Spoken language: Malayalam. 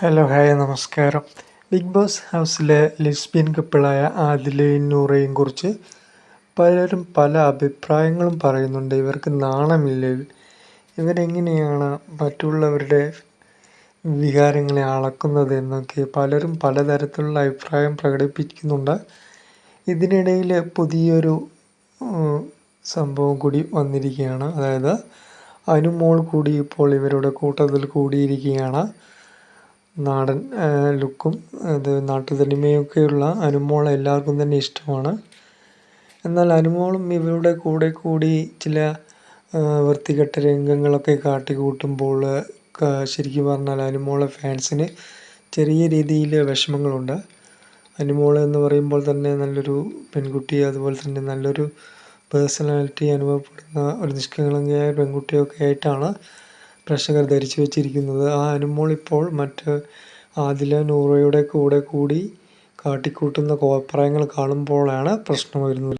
ഹലോ ഹായ് നമസ്കാരം. ബിഗ് ബോസ് ഹൗസിലെ ലിസ്ബിയൻ കപ്പിളായ ആദിലയും നൂറയും കുറിച്ച് പലരും പല അഭിപ്രായങ്ങളും പറയുന്നുണ്ട്. ഇവർക്ക് നാണമില്ല? ഇവരെങ്ങനെയാണ് മറ്റുള്ളവരുടെ വികാരങ്ങളെ അളക്കുന്നത് എന്നൊക്കെ പലരും പലതരത്തിലുള്ള അഭിപ്രായം പ്രകടിപ്പിക്കുന്നുണ്ട്. ഇതിനിടയിൽ പുതിയൊരു സംഭവം കൂടി വന്നിരിക്കുകയാണ്. അതായത് അനുമോൾ കൂടി ഇപ്പോൾ ഇവരുടെ കൂട്ടത്തിൽ കൂടിയിരിക്കുകയാണ്. നാടൻ ലുക്കും അത് നാട്ടുതനിമയൊക്കെയുള്ള അനുമോളെ എല്ലാവർക്കും തന്നെ ഇഷ്ടമാണ്. എന്നാൽ അനുമോളും ഇവരുടെ കൂടെ കൂടി ചില വൃത്തികെട്ട രംഗങ്ങളൊക്കെ കാട്ടിക്കൂട്ടുമ്പോൾ ശരിക്കും പറഞ്ഞാൽ അനുമോളെ ഫാൻസിന് ചെറിയ രീതിയിൽ വിഷമങ്ങളുണ്ട്. അനുമോൾ എന്ന് പറയുമ്പോൾ തന്നെ നല്ലൊരു പെൺകുട്ടി അതുപോലെ തന്നെ നല്ലൊരു പേഴ്സണാലിറ്റി അനുഭവപ്പെടുന്ന ഒരു നിഷ്കളങ്കയായ പെൺകുട്ടിയൊക്കെ ആയിട്ടാണ് പ്രേക്ഷകർ ധരിച്ചു വച്ചിരിക്കുന്നത്. ആ അനുമോൾ ഇപ്പോൾ മറ്റ് ആദില നൂറയുടെ കൂടെ കൂടി കാട്ടിക്കൂട്ടുന്ന കോപ്രായങ്ങൾ കാണുമ്പോഴാണ് പ്രശ്നം വരുന്നത്.